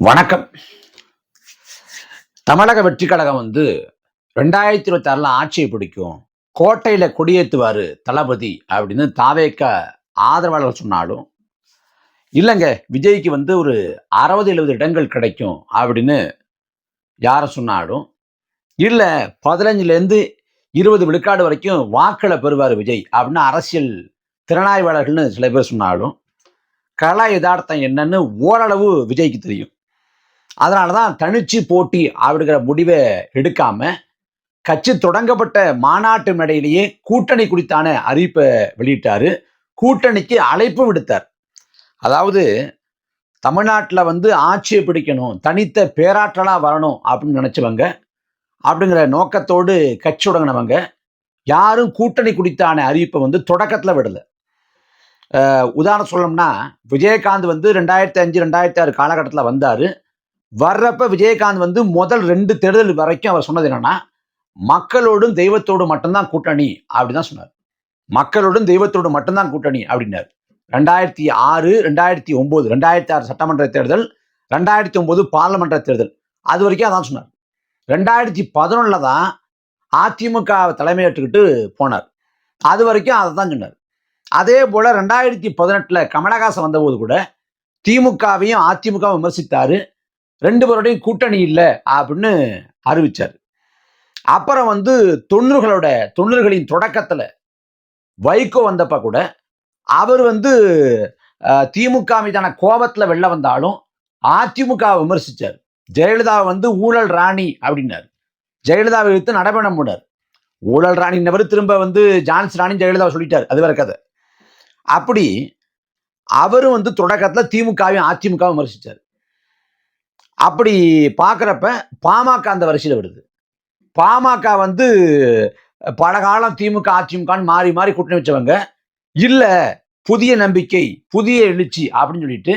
வணக்கம். தமிழக வெற்றி கழகம் வந்து ரெண்டாயிரத்தி இருபத்தி ஆறுல ஆட்சியை பிடிக்கும். கோட்டையில கொடியேற்றுவாரு தளபதி அப்படின்னு தாவேக்க ஆதரவாளர்கள் சொன்னாலும் இல்லைங்க விஜய்க்கு வந்து ஒரு அறுபது எழுபது இடங்கள் கிடைக்கும் அப்படின்னு யாரை சொன்னாலும் இல்லை பதினஞ்சுலேருந்து இருபது விழுக்காடு வரைக்கும் வாக்களை பெறுவார் விஜய் அப்படின்னு அரசியல் திறனாய்வாளர்கள்னு சில பேர் சொன்னாலும் கலா யதார்த்தம் என்னன்னு ஓரளவு விஜய்க்கு தெரியும். அதனால தான் தனிச்சு போட்டி அப்படிங்கிற முடிவை எடுக்காம கட்சி தொடங்கப்பட்ட மாநாட்டு மேடையிலேயே கூட்டணி குறித்தான அறிவிப்பை வெளியிட்டாரு. கூட்டணிக்கு அழைப்பு விடுத்தார். அதாவது தமிழ்நாட்டில் வந்து ஆட்சியை பிடிக்கணும் தனித்த பேராற்றலாக வரணும் அப்படின்னு நினச்சவங்க அப்படிங்கிற நோக்கத்தோடு கட்சி தொடங்கினவங்க யாரும் கூட்டணி குறித்தான அறிவிப்பை வந்து தொடக்கத்தில் விடலை. உதாரணம் சொல்லணும்னா விஜயகாந்த் வந்து ரெண்டாயிரத்தி அஞ்சு ரெண்டாயிரத்தி ஆறு காலகட்டத்தில் வந்தார். வர்றப்ப விஜயகாந்த் வந்து முதல் ரெண்டு தேர்தல் வரைக்கும் அவர் சொன்னது என்னன்னா மக்களோடும் தெய்வத்தோடும் மட்டும்தான் கூட்டணி அப்படிதான் சொன்னார். மக்களோடும் தெய்வத்தோடு மட்டும்தான் கூட்டணி அப்படின்னார். ரெண்டாயிரத்தி ஆறு ரெண்டாயிரத்தி ஒன்பது ரெண்டாயிரத்தி ஆறு சட்டமன்ற தேர்தல் ரெண்டாயிரத்தி ஒன்பது பாராளுமன்ற தேர்தல் அது வரைக்கும் அதான் சொன்னார். ரெண்டாயிரத்தி பதினொன்னுல தான் அதிமுக தலைமையேற்றுக்கிட்டு போனார். அது வரைக்கும் அதை தான் சொன்னார். அதே போல் ரெண்டாயிரத்தி பதினெட்டில் கமலஹாசன் வந்தபோது கூட திமுகவையும் அதிமுகவும் விமர்சித்தாரு. ரெண்டு பேரோடையும் கூட்டணி இல்லை அப்படின்னு அறிவிச்சார். அப்புறம் வந்து தொண்ணூறுகளோட தொண்ணூறுகளின் தொடக்கத்தில் வைகோ வந்தப்ப கூட அவர் வந்து திமுக மீதான கோபத்தில் வெளில வந்தாலும் அதிமுகவை விமர்சித்தார் விமர்சிச்சார் வந்து ஊழல் ராணி அப்படின்னார். ஜெயலலிதாவை எடுத்து நடைபெணம் போனார். ஊழல் ராணின்னவர் திரும்ப வந்து ஜான்ஸ் ராணி ஜெயலலிதா சொல்லிட்டார். அது வேற கதை. அப்படி அவரும் வந்து தொடக்கத்தில் திமுகவையும் அதிமுக விமர்சித்தார் அப்படி பார்க்குறப்ப பாமக அந்த வரிசையில் வருது பாமக வந்து பல காலம் திமுக அதிமுகன்னு மாறி மாறி கூட்டணி வச்சவங்க. இல்லை புதிய நம்பிக்கை புதிய எழுச்சி அப்படின்னு சொல்லிட்டு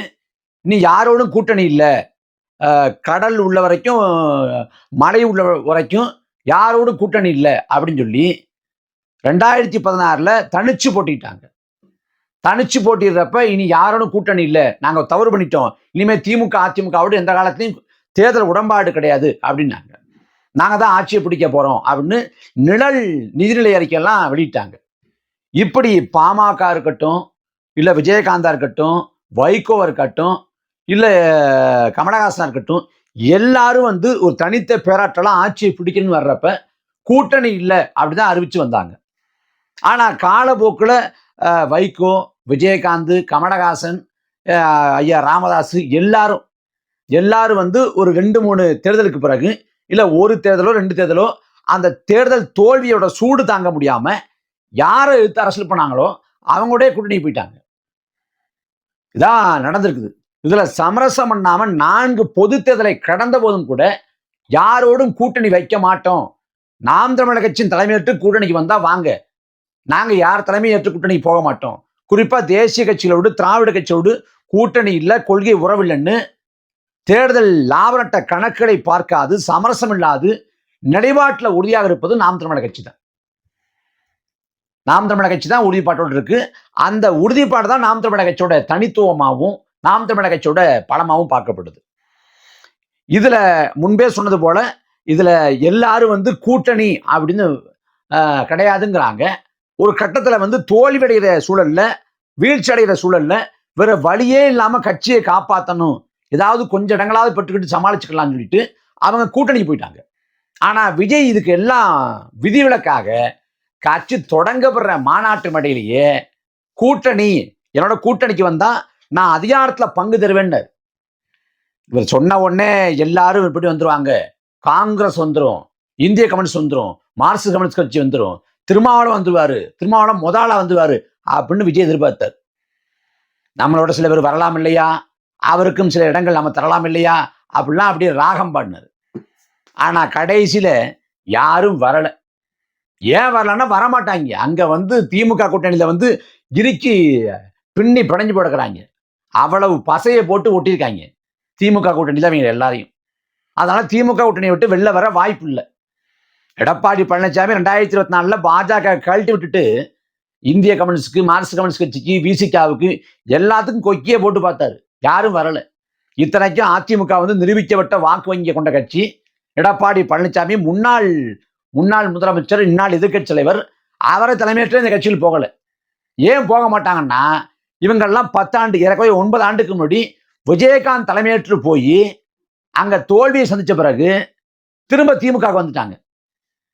இனி யாரோடும் கூட்டணி இல்லை. கடல் உள்ள வரைக்கும் மலை உள்ள வரைக்கும் யாரோடும் கூட்டணி இல்லை அப்படின்னு சொல்லி ரெண்டாயிரத்தி பதினாறில் தனிச்சு போட்டிட்டாங்க. தனிச்சு போட்டிடுறப்ப இனி யாரோடும் கூட்டணி இல்லை. நாங்கள் தவறு பண்ணிட்டோம். இனிமேல் திமுக அதிமுகவோடு எந்த காலத்துலையும் தேர்தல் உடன்பாடு கிடையாது அப்படின்னாங்க. நாங்கள் தான் ஆட்சியை பிடிக்க போகிறோம் அப்படின்னு நிழல் நிதிநிலை அறிக்கையெல்லாம் வெளியிட்டாங்க. இப்படி பாமக இருக்கட்டும் இல்லை விஜயகாந்தா இருக்கட்டும் வைகோ இருக்கட்டும் இல்லை கமலஹாசனா இருக்கட்டும் எல்லாரும் வந்து ஒரு தனித்த பேராட்டெல்லாம் ஆட்சியை பிடிக்கணும்னு வர்றப்ப கூட்டணி இல்லை அப்படிதான் அறிவிச்சு வந்தாங்க. ஆனால் காலப்போக்கில் வைகோ விஜயகாந்த் கமலஹாசன் ஐயா ராமதாஸ் எல்லாரும் எல்லாரும் வந்து ஒரு ரெண்டு மூணு தேர்தலுக்கு பிறகு இல்லை ஒரு தேர்தலோ ரெண்டு தேர்தலோ அந்த தேர்தல் தோல்வியோட சூடு தாங்க முடியாமல் யாரை எடுத்து அரசியல் பண்ணாங்களோ அவங்களோடய கூட்டணி போயிட்டாங்க. இதான் நடந்திருக்குது. இதில் சமரசம் பண்ணாமல் நான்கு பொது தேர்தலை கடந்த போதும் கூட யாரோடும் கூட்டணி வைக்க மாட்டோம். நாம் தமிழர் கட்சியின் தலைமையிட்டு கூட்டணிக்கு வந்தால் வாங்க. நாங்கள் யார் தலைமையேற்று கூட்டணி போக மாட்டோம். குறிப்பாக தேசிய கட்சிகளோடு திராவிட கட்சியோடு கூட்டணி இல்லை கொள்கை உறவில்லைன்னு தேர்தல் லாபநட்ட கணக்குகளை பார்க்காது சமரசம் இல்லாது நிலைப்பாட்டில் உறுதியாக இருப்பது நாம் தமிழக கட்சி தான். நாம் தமிழக கட்சி தான் உறுதிப்பாட்டோடு இருக்கு. அந்த உறுதிப்பாடு தான் நாம் தமிழக கட்சியோட தனித்துவமாகவும் நாம் தமிழக கட்சியோட பலமாகவும் பார்க்கப்படுது. இதுல முன்பே சொன்னது போல இதுல எல்லாரும் வந்து கூட்டணி அப்படின்னு ஆஹ், கிடையாதுங்கிறாங்க. ஒரு கட்டத்தில் வந்து தோல்வியடைகிற சூழல்ல வீழ்ச்சி அடைகிற சூழல்ல வேற வழியே இல்லாம கட்சியை காப்பாற்றணும் ஏதாவது கொஞ்சம் இடங்களாவது பெற்றுக்கிட்டு சமாளிச்சுக்கலாம்னு சொல்லிட்டு அவங்க கூட்டணிக்கு போயிட்டாங்க. ஆனா விஜய் இதுக்கு எல்லாம் விதிவிலக்காக கட்சி தொடங்கப்படுற மாநாட்டு மடையிலேயே கூட்டணி என்னோட கூட்டணிக்கு வந்தா நான் அதிகாரத்துல பங்கு தருவேன்னு இவர் சொன்ன உடனே எல்லாரும் இப்படி வந்துருவாங்க. காங்கிரஸ் வந்துடும் இந்திய கம்யூனிஸ்ட் வந்துடும் மார்க்சிஸ்ட் கம்யூனிஸ்ட் கட்சி வந்துடும் திருமாவளம் வந்துருவாரு. திருமாவளம் முதலா வந்துருவாரு. அப்படின்னு விஜய் எதிர்பார்த்தார். நம்மளோட சில பேர் வரலாம் இல்லையா? அவருக்கும் சில இடங்கள் நம்ம தரலாம் இல்லையா? அப்படிலாம் அப்படியே ராகம் பாடினார். ஆனால் கடைசியில் யாரும் வரலை. ஏன் வரலன்னா வரமாட்டாங்க. அங்கே வந்து திமுக கூட்டணியில் வந்து இறுக்கி பின்னி பிணைஞ்சு போடுக்கிறாங்க அவ்வளவு பசையை போட்டு ஒட்டியிருக்காங்க. திமுக கூட்டணியில் அவங்க எல்லாரையும். அதனால் திமுக கூட்டணியை விட்டு வெளில வர வாய்ப்பு இல்லை. எடப்பாடி பழனிசாமி ரெண்டாயிரத்தி இருபத்தி நாலில் பாஜக கழட்டி விட்டுட்டு இந்திய கம்யூனிஸ்டுக்கு மார்க்சிஸ்ட் கம்யூனிஸ்ட் கட்சிக்கு விசிகாவுக்கு எல்லாத்துக்கும் கொக்கியே போட்டு பார்த்தாரு. யாரும் வரல. இத்தனைக்கும் அதிமுக வந்து நிரூபிக்கப்பட்ட வாக்கு வங்கியை கொண்ட கட்சி. எடப்பாடி பழனிசாமி முன்னாள் முன்னாள் முதலமைச்சர் இந்நாள் எதிர்க்கட்சி தலைவர். அவரை தலைமையேற்ற இந்த கட்சியில் போகல. ஏன் போக மாட்டாங்கன்னா இவங்கெல்லாம் பத்தாண்டு இறக்கவே ஒன்பது ஆண்டுக்கு முன்னாடி விஜயகாந்த் தலைமையேற்று போய் அங்க தோல்வியை சந்திச்ச பிறகு திரும்ப திமுக வந்துட்டாங்க.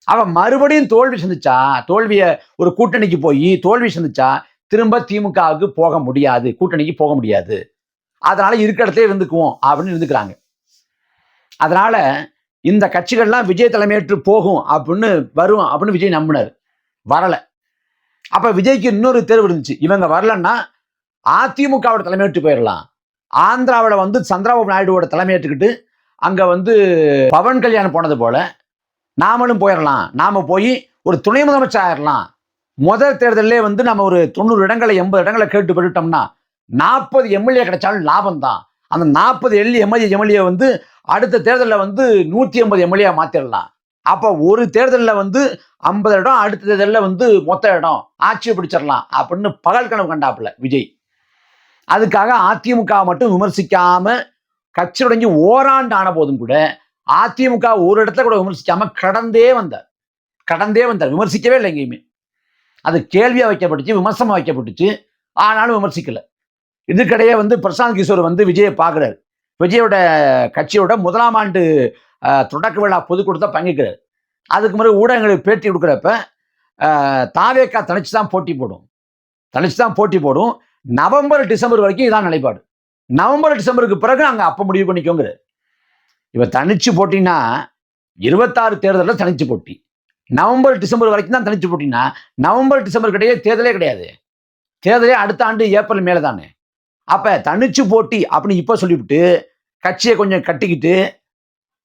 அவன் மறுபடியும் தோல்வி சந்திச்சா தோல்வியை ஒரு கூட்டணிக்கு போய் தோல்வி சந்திச்சா திரும்ப திமுகவுக்கு போக முடியாது கூட்டணிக்கு போக முடியாது. அதனால இருக்கிற இடத்துல இருந்துக்குவோம் அப்படின்னு இருந்துக்கிறாங்க. அதனால இந்த கட்சிகள்லாம் விஜய் தலைமையேற்று போகும் அப்படின்னு வரும் அப்படின்னு விஜய் நம்பினார். வரல. அப்ப விஜய்க்கு இன்னொரு தேர்வு இருந்துச்சு. இவங்க வரலன்னா அதிமுகவோட தலைமையேற்று போயிடலாம். ஆந்திராவில் வந்து சந்திரபாபு நாயுடுவோட தலைமையேற்றுக்கிட்டு அங்க வந்து பவன் கல்யாணம் போனது போல நாமளும் போயிடலாம் நாம் போய் ஒரு துணை முதலமைச்சர் ஆயிடலாம் முதல் தேர்தலே வந்து நம்ம ஒரு தொண்ணூறு இடங்களை எண்பது இடங்களை கேட்டு பெற்றுட்டோம்னா நாற்பது எம்எல்ஏ கிடைச்சாலும் லாபம் தான் அந்த நாற்பது எல்லி எம்எல்ஏ எம்எல்ஏ வந்து அடுத்த தேர்தலில் வந்து நூற்றி ஐம்பது எம்எல்ஏ மாற்றிடலாம் அப்போ ஒரு தேர்தலில் வந்து ஐம்பது இடம் அடுத்த தேர்தலில் வந்து மொத்த இடம். ஆட்சியை பிடிச்சிடலாம் அப்படின்னு பகல் கனவு கண்டாப்புல விஜய். அதுக்காக அதிமுக மட்டும் விமர்சிக்காமல் கட்சி ஓராண்டு ஆன போதும் கூட அதிமுக ஒரு இடத்துல கூட விமர்சிக்காம கடந்தே வந்தார். கடந்தே வந்தார். விமர்சிக்கவே இல்லை எங்கேயுமே. அது கேள்வியா வைக்கப்பட்டுச்சு விமர்சனம் வைக்கப்பட்டுச்சு. ஆனாலும் விமர்சிக்கல. இதுக்கிடையே வந்து பிரசாந்த் கிஷோர் வந்து விஜயை பார்க்குறாரு. விஜயோட கட்சியோட முதலாம் ஆண்டு தொடக்க விழா பொதுக்கூட்டத்தை பங்கிக்கிறார் அதுக்கு முறை ஊடகங்களுக்கு பேட்டி கொடுக்குறப்ப தாவேக்கா தனிச்சு தான் போட்டி போடும். தனிச்சு தான் போட்டி போடும். நவம்பர் டிசம்பர் வரைக்கும் இதான் நிலைப்பாடு. நவம்பர் டிசம்பருக்கு பிறகு நாங்கள் அப்போ முடிவு பண்ணிக்கோங்கிற இவ தனிச்சு போட்டின்னா இருபத்தாறு தேர்தலில் தனிச்சு போட்டி. நவம்பர் டிசம்பர் வரைக்கும் தான் தனிச்சு போட்டினா நவம்பர் டிசம்பர் கிடையாது தேர்தலே கிடையாது. தேர்தலே அடுத்த ஆண்டு ஏப்ரல் மேலே தானே. அப்போ தனிச்சு போட்டி அப்படின்னு இப்போ சொல்லிவிட்டு கட்சியை கொஞ்சம் கட்டிக்கிட்டு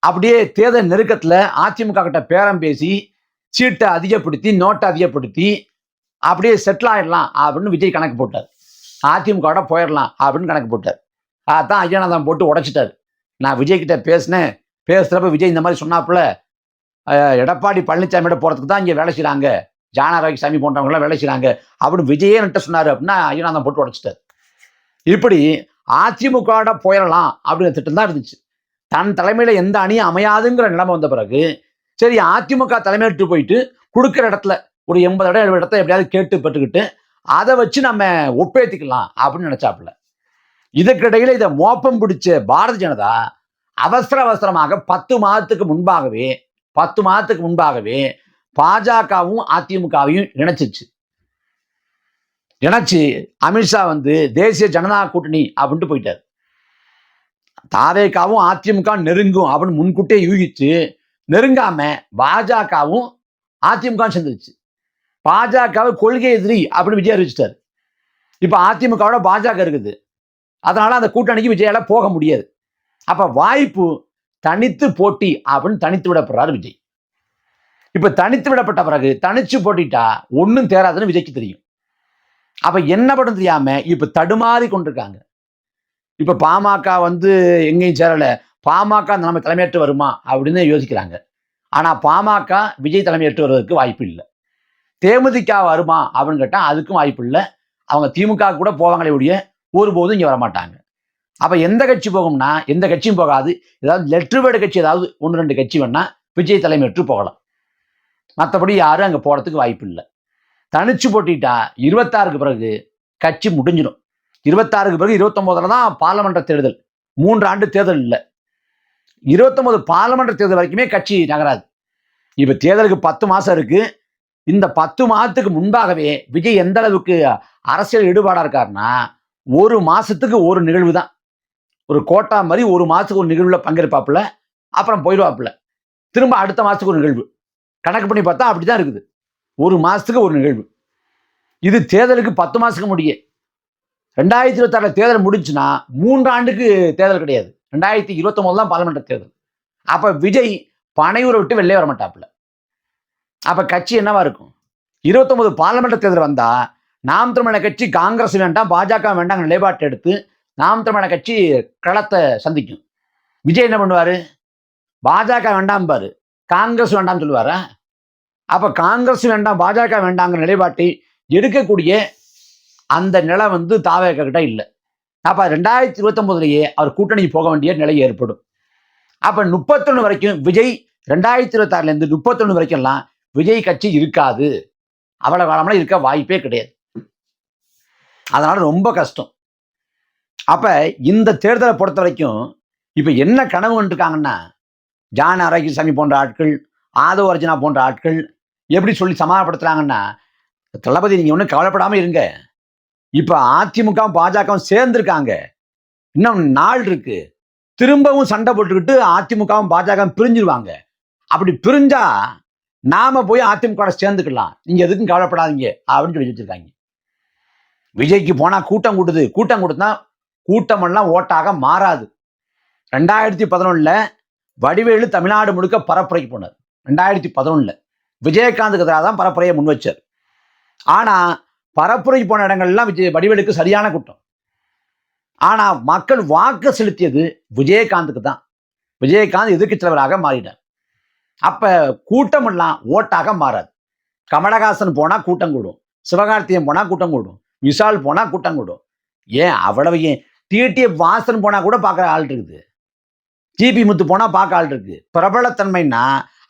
அப்படியே தேர்தல் நெருக்கத்தில் அதிமுக கிட்ட பேரம் பேசி சீட்டை அதிகப்படுத்தி நோட்டை அதிகப்படுத்தி அப்படியே செட்டில் ஆயிடலாம் அப்படின்னு விஜய் கணக்கு போட்டார். அதிமுகவோட போயிடலாம் அப்படின்னு கணக்கு போட்டார். அதான் ஐயானந்தம் போட்டு உடைச்சிட்டார். நான் விஜய் கிட்ட பேசினேன். பேசுகிறப்ப விஜய் இந்த மாதிரி சொன்னாப்புல எடப்பாடி பழனிசாமியோட போகிறதுக்கு தான் இங்கே வேலை செய்கிறாங்க ஜானாராய் சாமி போன்றவங்களாம் வேலை செய்கிறாங்க அப்படின்னு விஜயே என்கிட்ட சொன்னார் அப்படின்னா ஐயானந்தம் போட்டு உடச்சிட்டார். இப்படி அதிமுகவோட போயிடலாம் அப்படிங்கிற திட்டம் தான் இருந்துச்சு. தன் தலைமையில் எந்த அணியும் அமையாதுங்கிற நிலைமை வந்த பிறகு சரி அதிமுக தலைமையிட்டு போயிட்டு கொடுக்குற இடத்துல ஒரு எண்பது இடம் எழுபது இடத்த எப்படியாவது கேட்டு பெற்றுக்கிட்டு அதை வச்சு நம்ம ஒப்பேத்திக்கலாம் அப்படின்னு நினச்சாப்புல. இதுக்கிடையில் இதை மோப்பம் பிடிச்ச பாரதிய ஜனதா அவசர அவசரமாக பத்து மாதத்துக்கு முன்பாகவே பத்து மாதத்துக்கு முன்பாகவே பாஜகவும் அதிமுகவையும் இணைச்சிச்சு. இணைச்சு அமித்ஷா வந்து தேசிய ஜனநாயக கூட்டணி அப்படின்ட்டு போயிட்டார். தாவேக்காவும் அதிமுக நெருங்கும் அப்படின்னு முன்கூட்டியே யூகிச்சு நெருங்காம பாஜகவும் அதிமுக சேர்ந்துருச்சு. பாஜகவை கொள்கை எதிரி அப்படின்னு விஜய் அறிவிச்சிட்டாரு. இப்போ அதிமுகவோட பாஜக இருக்குது. அதனால அந்த கூட்டணிக்கு விஜயால போக முடியாது. அப்ப வாய்ப்பு தனித்து போட்டி அப்படின்னு தனித்து விடப்படுறாரு விஜய். இப்ப தனித்து விடப்பட்ட பிறகு தனிச்சு போட்டிட்டா ஒன்றும் தேராதுன்னு விஜய்க்கு தெரியும். அப்ப என்ன படம் தெரியாம இப்ப தடுமாறி கொண்டிருக்காங்க. இப்ப பாமக வந்து எங்கேயும் சேரல. பாமக நம்ம தலைமையேற்று வருமா அப்படின்னு யோசிக்கிறாங்க. ஆனா பாமக விஜய் தலைமையேற்று வருவதற்கு வாய்ப்பு இல்லை. தேமுதிக வருமா அப்படின்னு கேட்டா அதுக்கும் வாய்ப்பு இல்லை. அவங்க திமுக கூட போவாங்களே ஒழிய ஒருபோதும் இங்கே வரமாட்டாங்க. அப்போ எந்த கட்சி போகும்னா எந்த கட்சியும் போகாது. ஏதாவது லெட்ரு வேடு கட்சி ஏதாவது ஒன்று ரெண்டு கட்சி வேணால் விஜய் தலைமையற்று போகலாம். மற்றபடி யாரும் அங்கே போகிறதுக்கு வாய்ப்பு இல்லை. தனிச்சு போட்டிட்டா இருபத்தாறுக்கு பிறகு கட்சி முடிஞ்சிடும். இருபத்தாறுக்கு பிறகு இருபத்தொம்போதில் தான் பாராளுமன்ற தேர்தல். மூன்று ஆண்டு தேர்தல் இல்லை. இருபத்தொம்போது பாராளுமன்ற தேர்தல் வரைக்குமே கட்சி நகராது. இப்போ தேர்தலுக்கு பத்து மாதம் இருக்குது இந்த பத்து மாதத்துக்கு முன்பாகவே விஜய் எந்த அளவுக்கு அரசியல் ஈடுபாடாக இருக்காருன்னா ஒரு மாசத்துக்கு ஒரு நிகழ்வு தான் ஒரு கோட்டா மாதிரி ஒரு மாசத்துக்கு ஒரு நிகழ்வுல பங்கேற்பாப்புல அப்புறம் போயிடுவாப்புல. திரும்ப அடுத்த மாசத்துக்கு ஒரு நிகழ்வு. கணக்கு பண்ணி பார்த்தா அப்படிதான் இருக்குது. ஒரு மாசத்துக்கு ஒரு நிகழ்வு. இது தேர்தலுக்கு பத்து மாசத்துக்கு முடிய. ரெண்டாயிரத்தி இருபத்தாறு தேர்தல் முடிஞ்சுன்னா மூன்று ஆண்டுக்கு தேர்தல் கிடையாது. ரெண்டாயிரத்தி இருபத்தொம்போது தான் பார்லிமெண்ட் தேர்தல். அப்ப விஜய் பனையூரை விட்டு வெளியே வர மாட்டாப்புல அப்ப கட்சி என்னவா இருக்கும்? இருபத்தொன்பது பார்லிமெண்ட் தேர்தல் வந்தா நாம் தமிழக கட்சி காங்கிரஸ் வேண்டாம் பாஜக வேண்டாம் நிலைப்பாட்டை எடுத்து நாம் தமிழக கட்சி களத்தை சந்திக்கும். விஜய் என்ன பண்ணுவாரு? பாஜக வேண்டாம் பாரு காங்கிரஸ் வேண்டாம்னு சொல்லுவாரா? அப்ப காங்கிரஸ் வேண்டாம் பாஜக வேண்டாங்கிற நிலைப்பாட்டை எடுக்கக்கூடிய அந்த நிலை வந்து தாவேக்க கிட்ட இல்லை. அப்ப ரெண்டாயிரத்தி இருபத்தொன்பதுலயே அவர் கூட்டணிக்கு போக வேண்டிய நிலை ஏற்படும். அப்ப முப்பத்தொன்னு வரைக்கும் விஜய் ரெண்டாயிரத்தி இருபத்தாறுலேருந்து இருந்து முப்பத்தொன்னு வரைக்கும் எல்லாம் விஜய் கட்சி இருக்காது. அவ்வளவு காலமெல்லாம் இருக்க வாய்ப்பே கிடையாது. அதனால ரொம்ப கஷ்டம். அப்ப இந்த தேர்தலை பொறுத்த வரைக்கும் இப்ப என்ன கனவு கண்டிருக்காங்கன்னா ஜான் ஆரோக்கியசாமி போன்ற ஆட்கள் ஆதவ அர்ஜுனா போன்ற ஆட்கள் எப்படி சொல்லி சமாதானப்படுத்துறாங்கன்னா தளபதி நீங்க ஒன்றும் கவலைப்படாம இருங்க. இப்ப அதிமுக பாஜகவும் சேர்ந்திருக்காங்க. இன்னும் நாள் இருக்கு. திரும்பவும் சண்டை போட்டுக்கிட்டு அதிமுகவும் பாஜகவும் பிரிஞ்சிருவாங்க. அப்படி பிரிஞ்சா நாம போய் அதிமுக சேர்ந்துக்கலாம். நீங்க எதுக்கும் கவலைப்படாதீங்க அப்படின்னு சொல்லி வச்சிருக்காங்க. விஜய்க்கு போனா கூட்டம் கூட்டுது. கூட்டம் கூட்டுனா கூட்டமெல்லாம் ஓட்டாக மாறாது. ரெண்டாயிரத்தி பதினொன்னுல வடிவேலு தமிழ்நாடு முழுக்க பரப்புரைக்கு போனார். ரெண்டாயிரத்தி பதினொன்னுல விஜயகாந்துக்கு எதிராக தான் பரப்புரையை முன் வச்சார். ஆனா பரப்புரைக்கு போன இடங்கள்லாம் விஜய் வடிவேலுக்கு சரியான கூட்டம். ஆனா மக்கள் வாக்கு செலுத்தியது விஜயகாந்துக்கு தான். விஜயகாந்த் எதிர்க்கட்சி தலைவராக மாறினார் அப்ப கூட்டமெல்லாம் ஓட்டாக மாறாது. கமலஹாசன் போனா கூட்டம் கூடும். சிவகார்த்தியம் போனா கூட்டம் கூடும். விஷால் போனால் கூட்டம் கூடும். ஏன்? அவ்வளவு ஏன்? டிடிஎஃப் வாசன் போனால் கூட பார்க்குற ஆள் இருக்குது. ஜிபி முத்து போனால் பார்க்க ஆள் இருக்கு. பிரபலத்தன்மைன்னா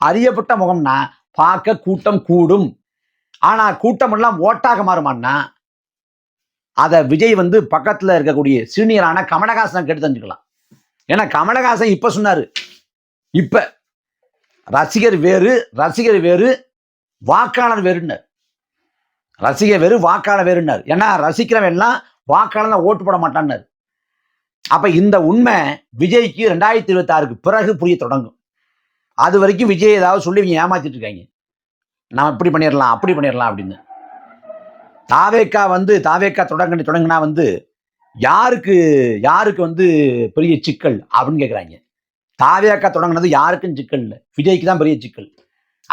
அறியப்பட்ட முகம்னா பார்க்க கூட்டம் கூடும். ஆனால் கூட்டம் எல்லாம் ஓட்டாக மாறுமான்னா அதை விஜய் வந்து பக்கத்தில் இருக்கக்கூடிய சீனியரான கமலஹாசன் கெடுத்து தெரிஞ்சுக்கலாம். ஏன்னா கமலஹாசன் இப்போ சொன்னார். இப்போ ரசிகர் வேறு ரசிகர் வேறு வாக்காளர் வேறுன்னு ரசிகர் வேறு வாக்காளர் வேறுனார் ஏன்னா ரசிக்கிறவன்லாம் வாக்காளர் தான் ஓட்டு போட மாட்டான்னார். அப்போ இந்த உண்மை விஜய்க்கு ரெண்டாயிரத்தி இருபத்தி ஆறுக்கு பிறகு புரிய தொடங்கும். அது வரைக்கும் விஜய் ஏதாவது சொல்லி இவங்க ஏமாத்திட்டு இருக்காங்க. நாம் இப்படி பண்ணிடலாம் அப்படி பண்ணிடலாம் அப்படின்னு. தாவேக்கா வந்து தாவேக்கா தொடங்க தொடங்கினா வந்து யாருக்கு யாருக்கு வந்து பெரிய சிக்கல் அப்படின்னு கேட்குறாங்க தாவேக்கா தொடங்கினது யாருக்கும் சிக்கல் இல்லை. விஜய்க்கு தான் பெரிய சிக்கல்.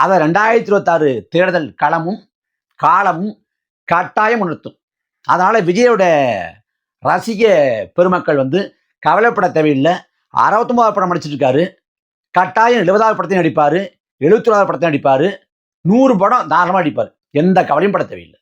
அதை ரெண்டாயிரத்தி இருபத்தாறு தேர்தல் களமும் காலமும் கட்டாயம் உணர்த்தும் அதனால் விஜயோட ரசிக பெருமக்கள் வந்து கவலைப்பட தேவையில்லை. அறுபத்தொம்பதாவது படம் நடிச்சிருக்காரு. கட்டாயம் எழுபதாவது படத்தையும் நடிப்பார். எழுபத்தி படத்தையும் நடிப்பார். நூறு படம் தாராளமாக நடிப்பார். எந்த கவலையும் பட தேவையில்லை.